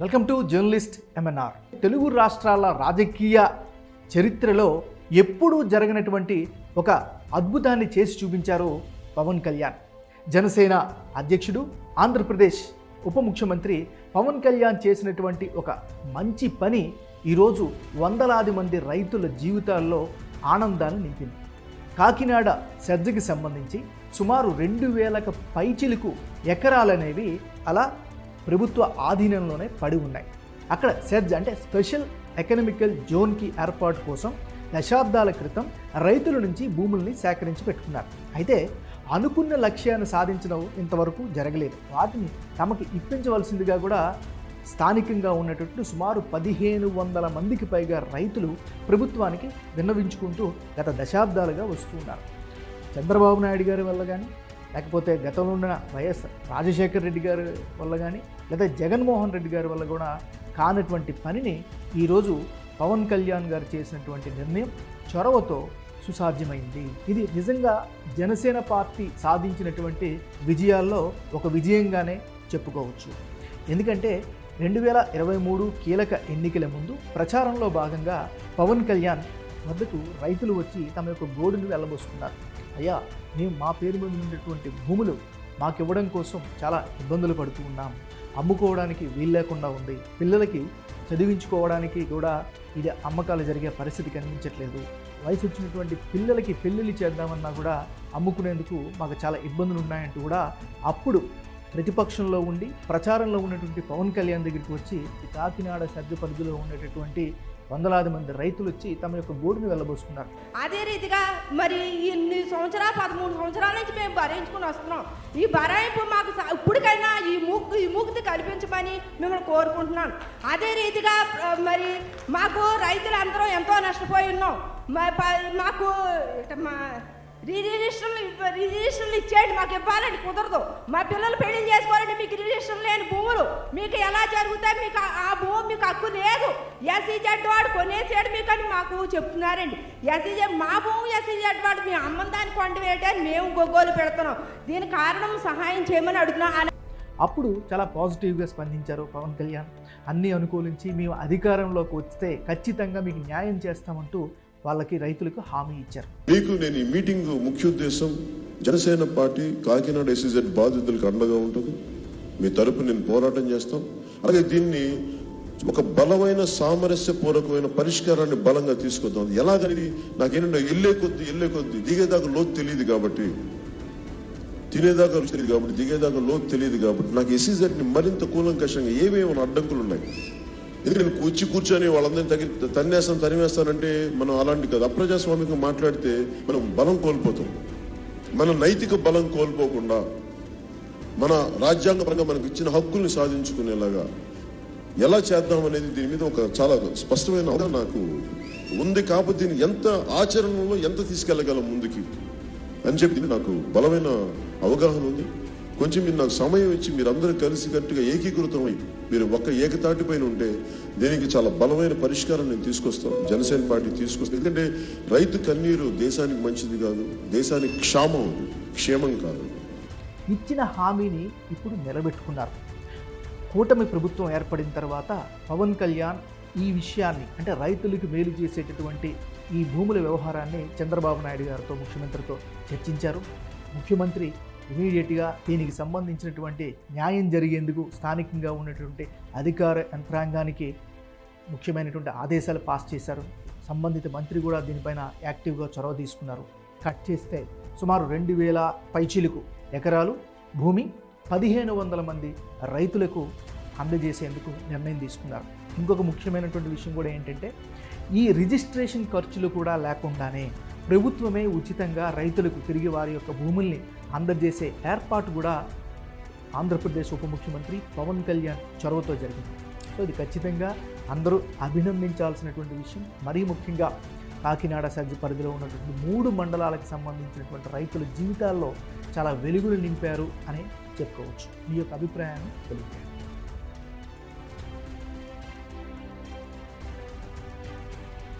Welcome to journalist MNR Telugu రాష్ట్రాల రాజకీయ చరిత్రలో ఎప్పుడూ జరగనటువంటి ఒక అద్భుతాన్ని చేసి చూపించారు పవన్ కళ్యాణ్. జనసేన అధ్యక్షుడు ఆంధ్రప్రదేశ్ ఉప ముఖ్యమంత్రి పవన్ కళ్యాణ్ చేసినటువంటి ఒక మంచి పని ఈరోజు వందలాది మంది రైతుల జీవితాల్లో ఆనందాన్ని నింపింది. కాకినాడ సజ్జకి సంబంధించి సుమారు రెండు వేలకు పైచిలుకు ఎకరాలనేవి అలా ప్రభుత్వ ఆధీనంలోనే పడి ఉన్నాయి. అక్కడ సెజ్ అంటే స్పెషల్ ఎకనామికల్ జోన్కి ఏర్పాటు కోసం దశాబ్దాల క్రితం రైతుల నుంచి భూముల్ని సేకరించి పెట్టుకున్నారు. అయితే అనుకున్న లక్ష్యాన్ని సాధించడం ఇంతవరకు జరగలేదు. వాటిని తమకి ఇప్పించవలసిందిగా కూడా స్థానికంగా ఉన్నటువంటి సుమారు పదిహేను వందల మందికి పైగా రైతులు ప్రభుత్వానికి విన్నవించుకుంటూ గత దశాబ్దాలుగా వస్తున్నారు చంద్రబాబు నాయుడు గారి వల్ల కానీ లేకపోతే గతంలో ఉన్న వైఎస్ రాజశేఖర్ రెడ్డి గారి వల్ల కానీ లేదా జగన్మోహన్ రెడ్డి గారి వల్ల కూడా కానటువంటి పనిని ఈరోజు పవన్ కళ్యాణ్ గారు చేసినటువంటి నిర్ణయం చొరవతో సుసాధ్యమైంది. ఇది నిజంగా జనసేన పార్టీ సాధించినటువంటి విజయాల్లో ఒక విజయంగానే చెప్పుకోవచ్చు. ఎందుకంటే రెండు వేల ఇరవై మూడు కీలక ఎన్నికల ముందు ప్రచారంలో భాగంగా పవన్ కళ్యాణ్ వద్దకు రైతులు వచ్చి తమ యొక్క గోడును వెళ్ళబోసుకున్నారు. అయ్యా మేము మా పేరు మీద ఉన్నటువంటి భూములు మాకు ఇవ్వడం కోసం చాలా ఇబ్బందులు పడుతూ ఉన్నాం. అమ్ముకోవడానికి వీలు లేకుండా ఉంది. పిల్లలకి చదివించుకోవడానికి కూడా ఇది అమ్మకాలు జరిగే పరిస్థితి కనిపించట్లేదు. వయసు వచ్చినటువంటి పిల్లలకి పెళ్ళిళ్ళు చేద్దామన్నా కూడా అమ్ముకునేందుకు మాకు చాలా ఇబ్బందులు ఉన్నాయంటూ కూడా అప్పుడు ప్రతిపక్షంలో ఉండి ప్రచారంలో ఉన్నటువంటి పవన్ కళ్యాణ్ దగ్గరికి వచ్చి కాకినాడ సర్ది పరిధిలో ఉండేటటువంటి వందలాది మంది రైతులు వచ్చి తమ యొక్క గోడును వెళ్ళబోసుకున్నారు. అదే రీతిగా మరి ఇన్ని సంవత్సరాలు పదమూడు సంవత్సరాల నుంచి మేము భరించుకుని వస్తున్నాం. ఈ భరాయింపు మాకు ఇప్పటికైనా ఈ ముక్కు ఈ ముక్తి కల్పించమని మిమ్మల్ని కోరుకుంటున్నాను. అదే రీతిగా మరి మాకు రైతులందరం ఎంతో నష్టపోయి ఉన్నాం. మా- ప- మాకు మా రిజిస్ట్రేషన్లు రిజిస్ట్రేషన్లు ఇచ్చేయండి. మాకు ఇవ్వాలండి. కుదరదు. మా పిల్లలు పెళ్ళి చేసుకోవాలంటే మీకు రిజిస్ట్రేషన్ లేని భూములు. మీకు ఎలా జరుగుతాయి? మీకు ఆ- భూమి మీకు హక్కు లేదు. ఎస్సీజెడ్ వాడు కొనేసాడు మీకు అని మాకు చెప్తున్నారండి ఎస్సీజెడ్ మా భూమి ఎస్సీజెడ్ వాడు మీ అమ్మని దాన్ని కొండ వేయడానికి మేము గొగ్గోలు పెడుతున్నాం. దీని కారణం సహాయం చేయమని అడుగుతున్నాం. అప్పుడు చాలా పాజిటివ్గా స్పందించారు పవన్ కళ్యాణ్. అన్నీ అనుకూలించి మేము అధికారంలోకి వస్తే ఖచ్చితంగా మీకు న్యాయం చేస్తామంటూ వాళ్ళకి రైతులకు హామీ ఇచ్చారు. మీకు నేను ఈ మీటింగ్ ముఖ్య ఉద్దేశం జనసేన పార్టీ కాకినాడ ఎస్ఈజెడ్ బాధితులకు అండగా ఉంటుంది. మీ తరపు నేను పోరాటం చేస్తాం. అలాగే దీన్ని ఒక బలమైన సామరస్య పూర్వకమైన పరిష్కారాన్ని బలంగా తీసుకొద్దాం. ఎలాగని నాకేంటంటే ఇల్లే కొద్ది ఇల్లే కొద్ది దిగేదాకా లోతు తెలియదు కాబట్టి తినేదాకా రుచి తెలియదు కాబట్టి దిగేదాకా లోతు తెలియదు కాబట్టి నాకు ఎస్సీజెడ్ని మరింత కూలంకషంగా ఏమేమి అడ్డంకులు ఉన్నాయి. ఎందుకంటే నేను కూర్చి కూర్చొని వాళ్ళందరినీ తగి తన్నేస్తాను తరిమేస్తానంటే మనం అలాంటి కాదు. అప్రజాస్వామికంగా మాట్లాడితే మనం బలం కోల్పోతాం. మన నైతిక బలం కోల్పోకుండా మన రాజ్యాంగపరంగా మనకు ఇచ్చిన హక్కుల్ని సాధించుకునేలాగా ఎలా చేద్దాం అనేది దీని మీద ఒక చాలా స్పష్టమైన అవగాహన నాకు ఉంది. కాబట్టి దీన్ని ఎంత ఆచరణలో ఎంత తీసుకెళ్ళగలం ముందుకి అని చెప్పి నాకు బలమైన అవగాహన ఉంది. కొంచెం మీరు నాకు సమయం ఇచ్చి మీరందరూ కలిసికట్టుగా ఏకీకృతమై మీరు ఒక్క ఏకతాటి పైన ఉంటే దీనికి చాలా బలమైన పరిష్కారం నేను తీసుకొస్తాను. జనసేన పార్టీ తీసుకొస్తాను ఎందుకంటే రైతు కన్నీరు దేశానికి మంచిది కాదు దేశానికి క్షామం క్షేమం కాదు. ఇచ్చిన హామీని ఇప్పుడు నిలబెట్టుకున్నారు. కూటమి ప్రభుత్వం ఏర్పడిన తర్వాత పవన్ కళ్యాణ్ ఈ విషయాన్ని అంటే రైతులకు మేలు చేసేటటువంటి ఈ భూముల వ్యవహారాన్ని చంద్రబాబు నాయుడు గారితో ముఖ్యమంత్రితో చర్చించారు. ముఖ్యమంత్రి ఇమీడియట్గా దీనికి సంబంధించినటువంటి న్యాయం జరిగేందుకు స్థానికంగా ఉన్నటువంటి అధికార యంత్రాంగానికి ముఖ్యమైనటువంటి ఆదేశాలు పాస్ చేశారు. సంబంధిత మంత్రి కూడా దీనిపైన యాక్టివ్గా చొరవ తీసుకున్నారు. కట్ చేస్తే సుమారు రెండు వేల పైచీలకు ఎకరాలు భూమి పదిహేను వందల మంది రైతులకు అందజేసేందుకు నిర్ణయం తీసుకున్నారు. ఇంకొక ముఖ్యమైనటువంటి విషయం కూడా ఏంటంటే ఈ రిజిస్ట్రేషన్ ఖర్చులు కూడా లేకుండానే ప్రభుత్వమే ఉచితంగా రైతులకు తిరిగి వారి యొక్క భూముల్ని అందజేసే ఏర్పాటు కూడా ఆంధ్రప్రదేశ్ ఉప ముఖ్యమంత్రి పవన్ కళ్యాణ్ చొరవతో జరిగింది. సో ఇది ఖచ్చితంగా అందరూ అభినందించాల్సినటువంటి విషయం. మరీ ముఖ్యంగా కాకినాడ సజ్జ పరిధిలో ఉన్నటువంటి మూడు మండలాలకు సంబంధించినటువంటి రైతుల జీవితాల్లో చాలా వెలుగులు నింపారు అని చెప్పుకోవచ్చు. మీ యొక్క అభిప్రాయాన్ని తెలియజేయండి.